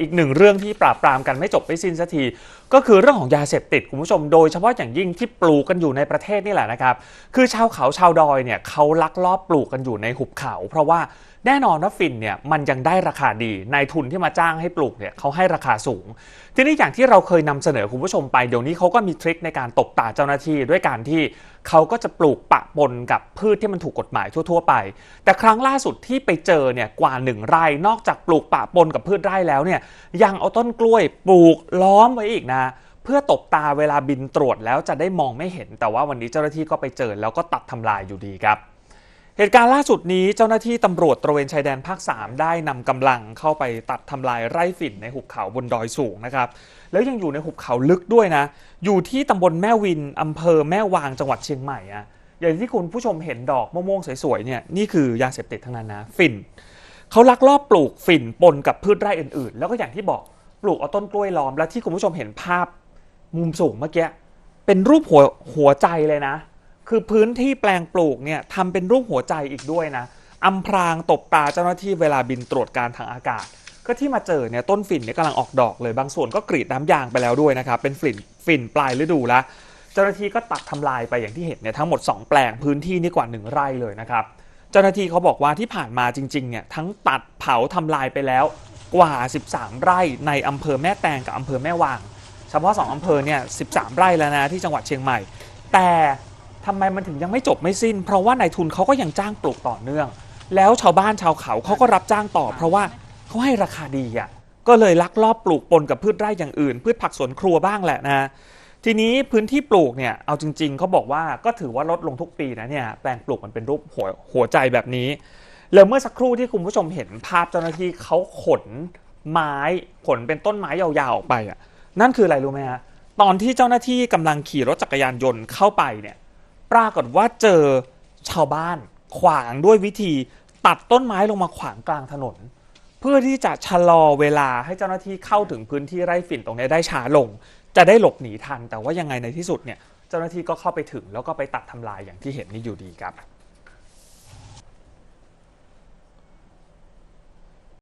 อีกหนึ่งเรื่องที่ปราบปรามกันไม่จบไม่สิ้นสักที ก็คือเรื่องของยาเสพติดคุณผู้ชมโดยเฉพาะอย่างยิ่งที่ปลูกกันอยู่ในประเทศนี่แหละนะครับ คือชาวเขาชาวดอยเนี่ยเขาลักลอบปลูกกันอยู่ในหุบเขา เพราะว่าแน่นอนว่าฝิ่นเนี่ยมันยังได้ราคาดีนายทุนที่มาจ้างให้ปลูกเนี่ยเขาให้ราคาสูง ทีนี้อย่างที่เราเคยนำเสนอคุณผู้ชมไปเดี๋ยวนี้เขาก็มีทริคในการตบตาเจ้าหน้าที่ด้วยการที่ เขาก็จะปลูกปะปนกับพืชที่มันถูกกฎหมายทั่ว ๆ ไป แต่ครั้งล่าสุดที่ไปเจอเนี่ยกว่าหนึ่งไร่นอกจากปลูกปะปนกับพืชไร่แล้วเนี่ยยังเอาต้นกล้วยปลูกล้อมไว้อีกนะเพื่อตบตาเวลาบินตรวจแล้วจะได้มองไม่เห็น แต่ว่าวันนี้เจ้าหน้าที่ก็ไปเจอแล้วก็ตัดทำลายอยู่ดีครับ เหตุการณ์ล่าสุดนี้เจ้าหน้าที่ตำรวจตระเวนชายแดนภาค 3 ได้นำกำลังเข้าไปตัดทำลายไร่ฝิ่นในหุบเขาบนดอยสูงนะครับ แล้วยังอยู่ในหุบเขาลึกด้วยนะ อยู่ที่ตำบลแม่วินอำเภอแม่วางจังหวัดเชียงใหม่อะอย่างที่คุณผู้ชมเห็นดอกมะม่วงสวยๆเนี่ยนี่คือยาเสพติดทั้งนั้นนะฝิ่นเขาลักลอบปลูกฝิ่นปนกับพืชไร่อื่นๆ แล้วก็อย่างที่บอกปลูกเอาต้นกล้วยล้อมและที่คุณผู้ชมเห็นภาพมุมสูงเมื่อกี้เป็นรูปหัวหัวใจเลยนะ คือพื้นที่แปลงปลูกเนี่ยทำเป็นรูปหัวใจอีกด้วยนะอำพรางตบตาเจ้าหน้าที่เวลาบินตรวจการทางอากาศ ก็ที่มาเจอเนี่ยต้นฝิ่นเนี่ยกำลังออกดอกเลยบางส่วนก็กรีดน้ำยางไปแล้วด้วยนะครับเป็นฝิ่นฝิ่นปลายฤดูล้วเจ้าหน้าที่ก็ตัดทำลายไปอย่างที่เห็นเนี่ยทั้งหมด 2 แปลงพื้นที่นี่กว่า 1 ไร่เลยนะครับเจ้าหน้าที่เขาบอกว่าที่ผ่านมาจริงๆเนี่ยทั้งตัดเผาทำลายไปแล้วกว่า 13 ไร่ในอำเภอแม่แตงกับอำเภอแม่วางเฉพาะ2อำเภอเนี่ย13 ไร่แล้วนะที่จังหวัดเชียงใหม่ แต่ ทำไมมันถึงยังไม่จบไม่สิ้น เพราะว่านายทุนเขาก็ยังจ้างปลูกต่อเนื่อง แล้วชาวบ้านชาวเขาเขาก็รับจ้างต่อ เพราะว่าเขาให้ราคาดีอะก็เลยลักลอบปลูกปนกับพืชไร่อย่างอื่น พืชผักสวนครัวบ้างแหละนะทีนี้พื้นที่ปลูกเนี่ยเอาจริง ๆเขาบอกว่าก็ถือว่าลดลงทุกปีนะเนี่ยแปลงปลูกมันเป็นรูปหัวหัวใจแบบนี้แล้วเมื่อสักครู่ที่คุณผู้ชมเห็นภาพเจ้าหน้าที่เขาขนไม้ขนเป็นต้นไม้ยาวๆออกไปอะนั่นคืออะไรรู้ไหมฮะตอนที่เจ้าหน้าที่กำลังขี่รถจักรยานยนต์เข้าไปเนี่ย ปรากฏว่าเจอชาวบ้านขวางด้วยวิธีตัดต้นไม้ลงมาขวางกลางถนน เพื่อที่จะชะลอเวลาให้เจ้าหน้าที่เข้าถึงพื้นที่ไร่ฝิ่นตรงนี้ได้ช้าลง จะได้หลบหนีทัน แต่ว่ายังไงในที่สุดเนี่ยเจ้าหน้าที่ก็เข้าไปถึงแล้วก็ไปตัดทำลายอย่างที่เห็นนี่อยู่ดีครับ